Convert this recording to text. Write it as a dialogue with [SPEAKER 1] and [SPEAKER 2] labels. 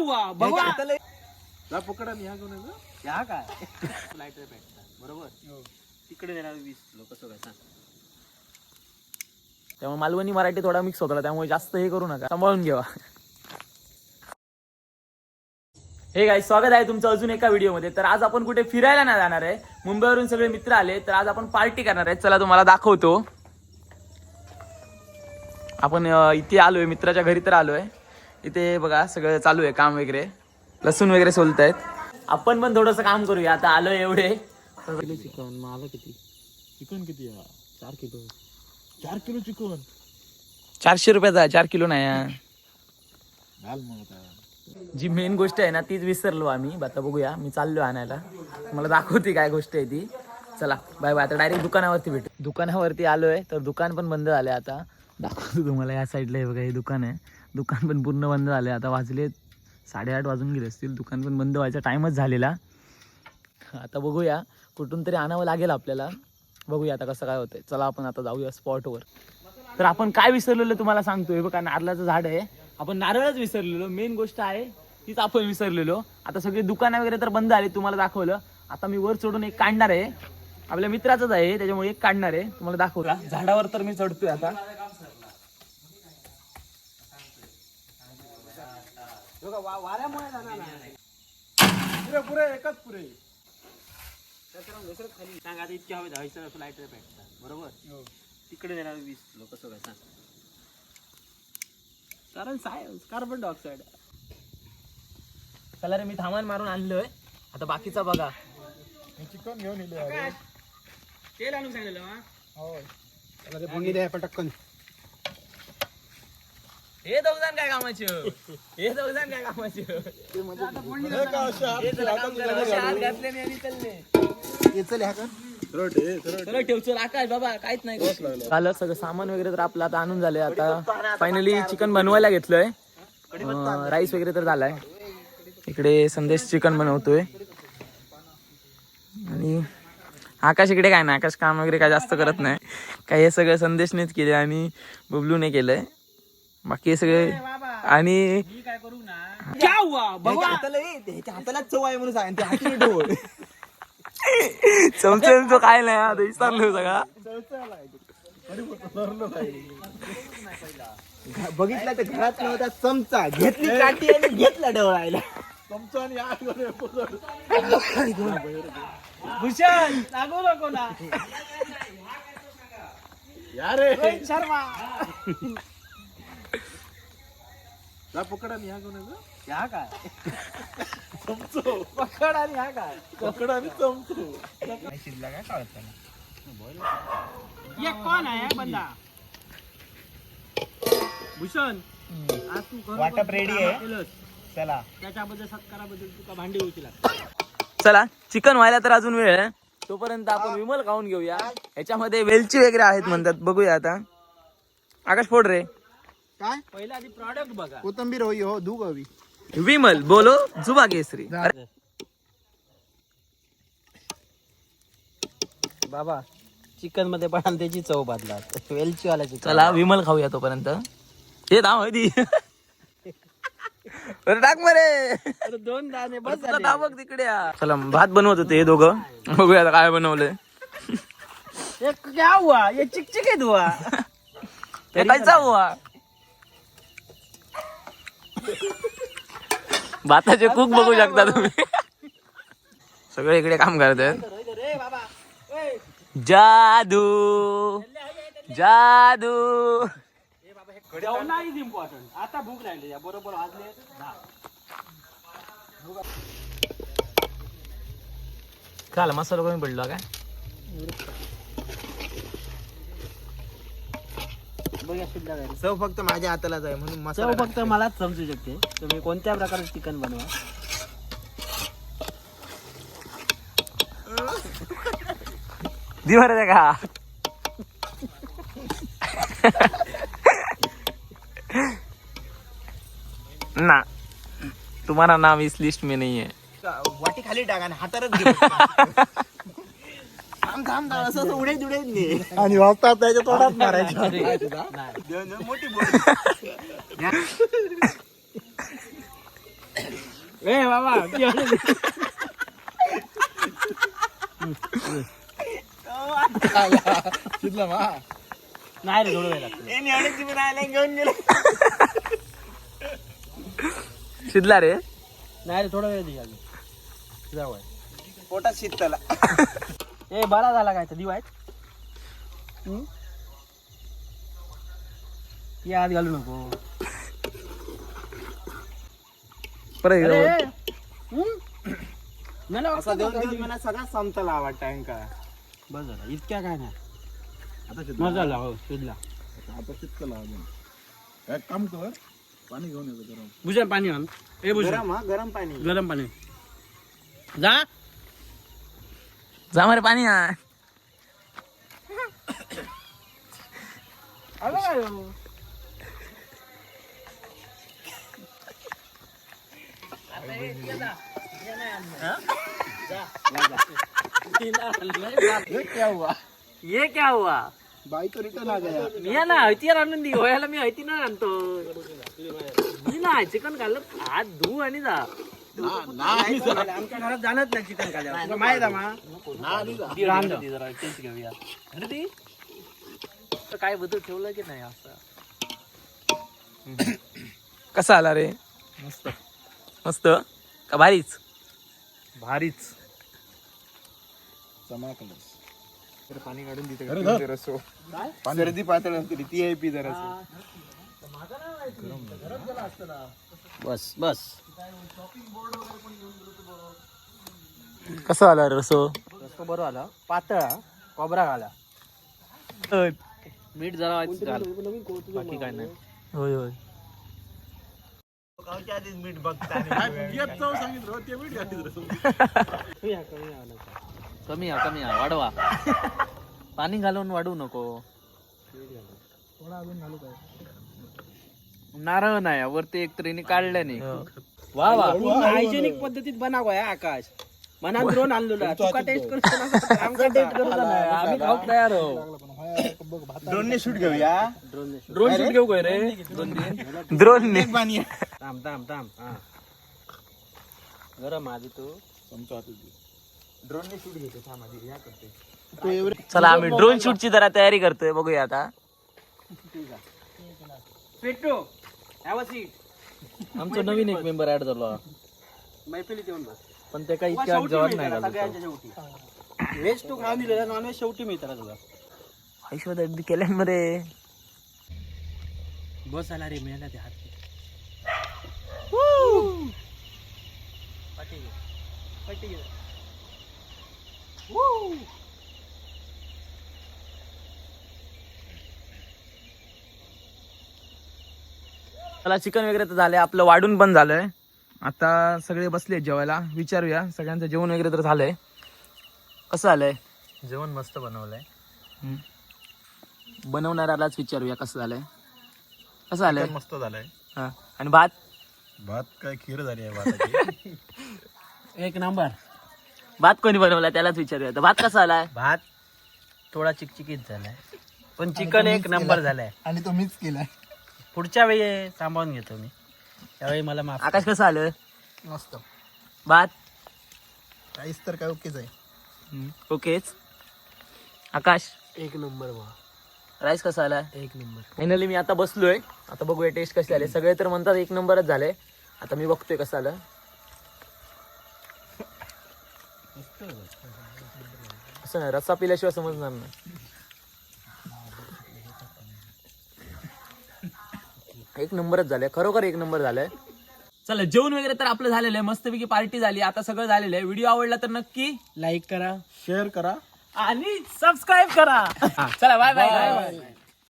[SPEAKER 1] हुआ भगवान.
[SPEAKER 2] जा पकडा ह्या घेऊन ये जा.
[SPEAKER 1] या काय भेटतात बरोबर? तिकडे देणार वीस लोक काय सांग.
[SPEAKER 3] त्यामुळे मालवणी मराठी थोडा मिक्स होता त्यामुळे जास्त हे करू नका. सांभाळून घेवा. हे गाई स्वागत आहे तुमचं अजून एका व्हिडिओमध्ये. तर आज आपण कुठे फिरायला नाही जाणार आहे. मुंबईवरून सगळे मित्र आले तर आज आपण पार्टी करणार आहे. चला तुम्हाला दाखवतो. आपण अं, इथे आलोय मित्राच्या घरी तर आलोय. इथे बघा सगळं चालू आहे काम वगैरे. लसूण वगैरे सोलत आहेत आपण पण थोडंसं काम करूया. आता आलोय एवढे.
[SPEAKER 1] चिकन मला किती?
[SPEAKER 2] चिकन किती
[SPEAKER 1] चार किलो.
[SPEAKER 2] चार किलो चिकन.
[SPEAKER 3] चारशे रुपयाचा चार किलो नाही जी मेन गोष्ट आहे ना तीच विसरलो आम्ही. आता बघूया. मी चाललो आणायला. मला दाखवते काय गोष्ट आहे ती. चला बाय बाय. आता डायरेक्ट दुकानावरती भेटू. दुकानावरती आलोय तर दुकान पण बंद झालंय आता. दाखवतो तुम्हाला या साईडला हे बघा हे दुकान आहे. दुकान पण पूर्ण बंद झालं. आता वाजले साडेआठ वाजून गेले असतील. दुकान पण बंद व्हायचा टाईमच झालेला. आता बघूया. कुठून तरी आणावं लागेल आपल्याला. बघूया आता कसं काय होतंय. चला आपण आता जाऊया स्पॉटवर तर आपण काय विसरलेलो तुम्हाला सांगतो हे बघा नारळाचं झाड आहे. आपण नारळच विसरलेलो. मेन गोष्ट आहे तीच आपण विसरलेलो. आता सगळी दुकानं वगैरे तर बंद आली तुम्हाला दाखवलं. आता मी वर चढून एक काढणार आहे. आपल्या मित्राचंच आहे त्याच्यामुळे एक काढणार आहे. तुम्हाला दाखवला झाडावर तर मी चढतोय आता.
[SPEAKER 1] वाऱ्यामुळे जाणार नाही
[SPEAKER 2] पुरे पुरे एकच पुरे.
[SPEAKER 1] सांग आता इतके हवे जायचं असं लाईटर भेटतात बरोबर? तिकडे देणार वीस लोक सांग. कारण सायन्स कार्बन डायऑक्साईड
[SPEAKER 3] चला रे मी थांबण मारून आणलोय. आता बाकीचा बघा.
[SPEAKER 2] चिकन घेऊन येले
[SPEAKER 1] तेल आणून सांगितलं हा?
[SPEAKER 2] द्या पटकन.
[SPEAKER 3] हे दोघजण काय कामाचे हो? हे दोघजण काय कामाचे हो? हे आणि चालले चला ठेव चल आकाश बाबा काहीच नाही. झालं सगळं सामान वगैरे तर आपलं आता आणून झालंय आता. फायनली चिकन बनवायला घेतलंय. राईस वगैरे तर झालाय. इकडे संदेश चिकन बनवतोय. आणि आकाश इकडे काय नाही आकाश काम वगैरे काय जास्त करत नाही. काय हे सगळं संदेशनेच केले आणि बबलूने केलंय. बाकी हे सगळे आणि
[SPEAKER 1] मी काय करू ना? क्या हुआ? भगवान
[SPEAKER 2] हाताला चव आहे म्हणून सांग ढोल.
[SPEAKER 3] चमचम तो काय नाही आता विसरलो सगळा.
[SPEAKER 2] बघितलं तर घरात नव्हता चमचा. घेतली काठी आणि घेतला ढवळायला. चमचा आणि आग
[SPEAKER 1] भूषण लागू नको ना. रोहित शर्मा.
[SPEAKER 2] जा पकडा आणि ह्या घेऊन ये जा.
[SPEAKER 1] ह्या काय? पकड आणि ह्या काय?
[SPEAKER 2] पकडा आणि चमचो.
[SPEAKER 1] ये कोण आहे बंदा? भूषण आज तू
[SPEAKER 2] वाटप ready
[SPEAKER 1] काम
[SPEAKER 2] आहे.
[SPEAKER 1] केलंस.
[SPEAKER 2] चला.
[SPEAKER 1] त्याच्याबद्दल सत्काराबद्दल तुका भांडी होती लागते
[SPEAKER 3] चला चिकन व्हायला तर अजून वेळ आहे. तोपर्यंत आपण विमल खाऊन घेऊया. याच्यामध्ये वेलची वगैरे आहेत म्हणतात. बघूया आता. आकाश फोड रे.
[SPEAKER 2] काय?
[SPEAKER 1] पहिला आधी प्रॉडक्ट बघा.
[SPEAKER 2] कोथंबीर होई हो धू हवी
[SPEAKER 3] विमल बोलो जुबा केसरी. अरे,
[SPEAKER 1] बाबा चिकनमध्ये पण त्याची चव बदला. वेलची वाला चिकन
[SPEAKER 3] चला विमल खाऊया तोपर्यंत. हे दाम होती अरे टाक मरे.
[SPEAKER 1] दोन दाणे बस
[SPEAKER 3] तुला दाबक तिकडे. या. चला भात बनवत होते हे दोघं. बघूया आता काय बनवलंय.
[SPEAKER 1] ये क्या हुआ ये चिकचिकीत हुआ
[SPEAKER 3] हे खायचा हुआ भाताचे कुक बघू शकता तुम्ही. सगळे इकडे काम करत आहेत
[SPEAKER 1] रे बाबा. ए,
[SPEAKER 3] जादू. जादू.
[SPEAKER 1] आता भूक. बरोबर.
[SPEAKER 3] काल मसाला कमी पडला काय?
[SPEAKER 1] बघूया सुद्धा घरी.
[SPEAKER 2] चव फक्त माझ्या हातालाच आहे म्हणून
[SPEAKER 1] चव
[SPEAKER 2] मसाला
[SPEAKER 1] फक्त मलाच समजू शकते. तुम्ही कोणत्या प्रकारचं चिकन बनवा?
[SPEAKER 3] दिवार का? ना. तुम्हारा नाम इस लिस्ट में नहीं है
[SPEAKER 2] वाटी खाली टाका आणि हातारच घे. थांब थांब थांब, असं नाही आणि वाजता त्याच्या तोंडात मारायचं. मोठी
[SPEAKER 1] ए बाबा
[SPEAKER 2] शिजला मा.
[SPEAKER 1] नाही रे थोडं वेळ
[SPEAKER 2] घेऊन गेले.
[SPEAKER 3] शिजला रे.
[SPEAKER 1] नाही रे थोडा वेळ दे अजून. जाऊ आहे.
[SPEAKER 2] पोटात शिजताला
[SPEAKER 1] ए बरा झाला काय तर दिवा आहेत. ये आत घालू नको.
[SPEAKER 2] मला सगळा संपताला
[SPEAKER 1] बस झालं इतक्या काय नाही.
[SPEAKER 2] आता
[SPEAKER 1] मजा झाला हो शिजला.
[SPEAKER 2] आता शिजताला अजून. एक काम कर पाणी घेऊन येतो गरम.
[SPEAKER 1] पाणी आण. ए
[SPEAKER 2] हा गरम पाणी.
[SPEAKER 1] गरम पाणी. जा.
[SPEAKER 3] जा मारे पाणी आण.
[SPEAKER 1] ये क्या हुआ?
[SPEAKER 2] बाई तो रिटर्न आ गया
[SPEAKER 1] मी ना हळतीवर आणून दे होयाला मी हळती ना आणतो. मी ना चिकन खाल्लं. हात धुवू आणि जा. आमच्या घरात जाणत नाही चिकन खाल्ल्यावर माहीत आहे मा? ती राहून दे जरा टेस्ट घेऊया. अरे ती? तर काय बदल ठेवलं की नाही असं?
[SPEAKER 3] कसा आला रे?
[SPEAKER 2] मस्त.
[SPEAKER 3] मस्त? का भारीच?
[SPEAKER 1] भारीच.
[SPEAKER 2] पाणी काढून देते रसो सर्दी पातळ असते ती आहे पी जरा
[SPEAKER 1] बस बस.
[SPEAKER 3] कसा आला रे रसो?
[SPEAKER 1] रस्तो बरोबर आला. पातळ हा. कोबरा घाला. मीठ जरा घाल. बाकी काय नाही.
[SPEAKER 3] होय होय.
[SPEAKER 2] मीठ बघता
[SPEAKER 1] कमी हा कमी हा वाढवा. पाणी घालून वाढवू नको. नारळ नाही वरती एक तरीने काढलं नाही. वा वा. हायजेनिक पद्धतीत बनाव आहे आकाश. मनात ड्रोन आणलेला तुका टेस्ट करू आमका टेस्ट करू आम्ही खाऊक तयार हो
[SPEAKER 2] ड्रोनने शूट घेऊया.
[SPEAKER 1] Drone shoot. घेऊ काय रे? दोन दिन
[SPEAKER 3] द्रोण ने
[SPEAKER 2] पाणी
[SPEAKER 1] थांब थांब थांब. हा. गरम आधी तू.
[SPEAKER 2] ड्रोनने शूट घेतो. थांब आधी या करते.
[SPEAKER 3] चला आम्ही ड्रोन शूटची जरा तयारी करतोय. बघूया आता.
[SPEAKER 1] पेट्रो सीट आमचा नवीन एक मेंबर ऍड झाला. मैफिलीत येऊन बस. पण ते काही इतक्या जेवण नाही सगळ्यांच्या शेवटी. व्हेज तू खाऊन दिलेला नॉन व्हेज शेवटी मिळतात तुला?
[SPEAKER 3] ऐश्वर्या अगदी केल्या मध्ये
[SPEAKER 1] बस आला रे मिळाला ते हात.
[SPEAKER 3] चला चिकन वगैरे तर झालंय. आपलं वाढून पण झालंय. आता सगळे बसले जेवायला. विचारूया सगळ्यांचं जेवण वगैरे तर झालंय. कसं झालंय?
[SPEAKER 1] जेवण मस्त बनवलंय.
[SPEAKER 3] बनवणाऱ्यालाच विचारूया कसं झालंय? कसं झालंय?
[SPEAKER 2] मस्त झालंय.
[SPEAKER 3] हा. आणि भात?
[SPEAKER 2] भात काय खीर झाली आहे भाताची.
[SPEAKER 1] एक नंबर.
[SPEAKER 3] भात कोणी बनवला त्यालाच विचारूया. तर भात कसा आलाय
[SPEAKER 1] भात थोडा चिकचिकीत झालाय. पण चिकन एक नंबर झालाय.
[SPEAKER 2] आणि तो मीच केलाय.
[SPEAKER 1] पुढच्या वेळी सांभाळून घेतो मी. त्यावेळी मला माफ
[SPEAKER 3] आकाश कसं आलं?
[SPEAKER 2] मस्त.
[SPEAKER 3] भात
[SPEAKER 2] काहीच तर काय ओकेच आहे.
[SPEAKER 3] ओकेच. आकाश?
[SPEAKER 1] एक नंबर वा
[SPEAKER 3] राईस कसा आला?
[SPEAKER 1] एक नंबर.
[SPEAKER 3] फायनली मी आता बसलोय. आता बघूया टेस्ट कशी आले. सगळे तर म्हणतात एक नंबरच झाले. आता मी बघतोय कसं आलं. असं नाही रस्सा पिल्याशिवाय समजणार नाही. एक नंबरच झालंय. खरोखर एक नंबर झालंय. चला जेवण वगैरे तर आपलं झालेलं आहे. मस्तपैकी पार्टी झाली. आता सगळं झालेलं आहे. व्हिडिओ आवडला तर नक्की
[SPEAKER 1] लाईक करा.
[SPEAKER 2] शेअर करा.
[SPEAKER 3] आणि सबस्क्राईब करा. चला बाय बाय बाय